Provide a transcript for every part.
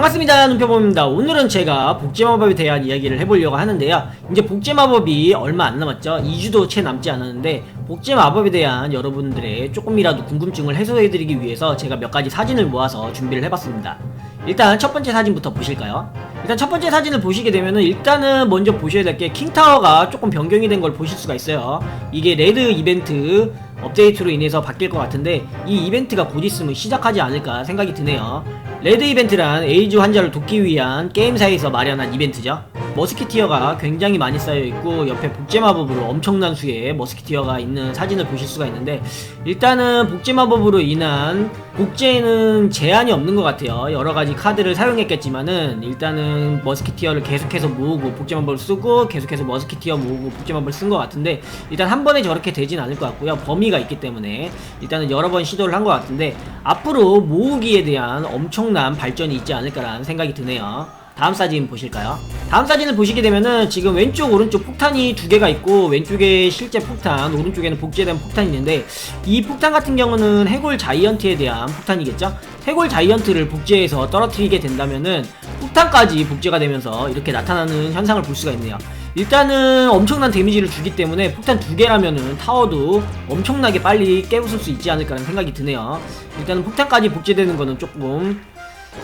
반갑습니다 눈표범입니다. 오늘은 제가 복제마법에 대한 이야기를 해보려고 하는데요. 이제 복제마법이 얼마 안 남았죠. 2주도 채 남지 않았는데 복제마법에 대한 여러분들의 조금이라도 궁금증을 해소해드리기 위해서 제가 몇 가지 사진을 모아서 준비를 해봤습니다. 일단 첫 번째 사진부터 보실까요? 일단 첫 번째 사진을 보시게 되면은 일단은 먼저 보셔야 될 게 킹타워가 조금 변경이 된 걸 보실 수가 있어요. 이게 레드 이벤트 업데이트로 인해서 바뀔 것 같은데 이 이벤트가 곧 있으면 시작하지 않을까 생각이 드네요 레드 이벤트란 에이즈 환자를 돕기 위한 게임사에서 마련한 이벤트죠. 머스키티어가 굉장히 많이 쌓여 있고 옆에 복제 마법으로 엄청난 수의 머스키티어가 있는 사진을 보실 수가 있는데 일단은 복제 마법으로 인한 복제에는 제한이 없는 것 같아요. 여러 가지 카드를 사용했겠지만은 일단은 머스키티어를 계속해서 모으고 복제 마법을 쓰고 계속해서 머스키티어 모으고 복제 마법을 쓴 것 같은데 일단 한 번에 저렇게 되진 않을 것 같고요. 범위가 있기 때문에 일단은 여러 번 시도를 한 것 같은데 앞으로 모으기에 대한 엄청난 발전이 있지 않을까라는 생각이 드네요. 다음 사진 보실까요? 다음 사진을 보시게 되면은 지금 왼쪽 오른쪽 폭탄이 두 개가 있고 왼쪽에 실제 폭탄 오른쪽에는 복제된 폭탄이 있는데 이 폭탄 같은 경우는 해골 자이언트에 대한 폭탄이겠죠? 해골 자이언트를 복제해서 떨어뜨리게 된다면은 폭탄까지 복제가 되면서 이렇게 나타나는 현상을 볼 수가 있네요. 일단은 엄청난 데미지를 주기 때문에 폭탄 두 개라면은 타워도 엄청나게 빨리 깨부술 수 있지 않을까라는 생각이 드네요. 일단은 폭탄까지 복제되는 거는 조금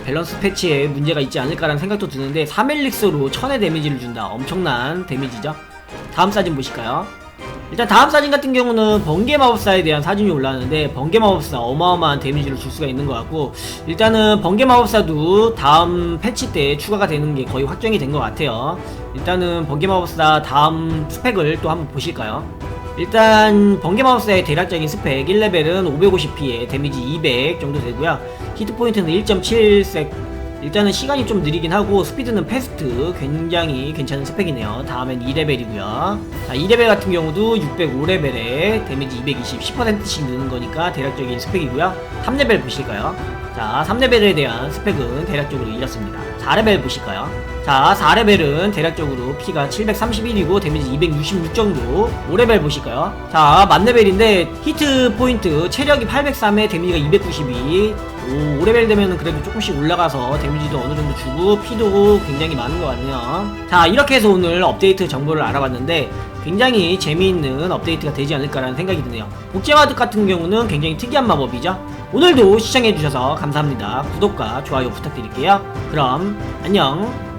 밸런스 패치에 문제가 있지 않을까라는 생각도 드는데 3헬릭스로 1000의 데미지를 준다. 엄청난 데미지죠. 다음 사진 보실까요? 일단 다음 사진 같은 경우는 번개 마법사에 대한 사진이 올라왔는데 번개 마법사 어마어마한 데미지를 줄 수가 있는 것 같고 일단은 번개 마법사도 다음 패치 때 추가가 되는 게 거의 확정이 된 것 같아요. 일단은 번개 마법사 다음 스펙을 또 한번 보실까요 일단 번개마우스의 대략적인 스펙 1레벨은 550피에 데미지 200 정도 되고요. 히트포인트는 1.7색 일단은 시간이 좀 느리긴 하고 스피드는 패스트. 굉장히 괜찮은 스펙이네요. 다음엔 2레벨이고요. 자 2레벨 같은 경우도 605레벨에 데미지 220 10%씩 느는 거니까 대략적인 스펙이고요. 3레벨 보실까요 자 3레벨에 대한 스펙은 대략적으로 이렇습니다. 4레벨 보실까요? 자 4레벨은 대략적으로 피가 731이고 데미지 266 정도. 5레벨 보실까요? 자 만레벨인데 히트 포인트 체력이 803에 데미지가 292 오, 5레벨 되면은 그래도 조금씩 올라가서 데미지도 어느 정도 주고 피도 굉장히 많은 것 같네요. 자 이렇게 해서 오늘 업데이트 정보를 알아봤는데 굉장히 재미있는 업데이트가 되지 않을까라는 생각이 드네요. 복제마드 같은 경우는 굉장히 특이한 마법이죠. 오늘도 시청해주셔서 감사합니다. 구독과 좋아요 부탁드릴게요. 그럼 안녕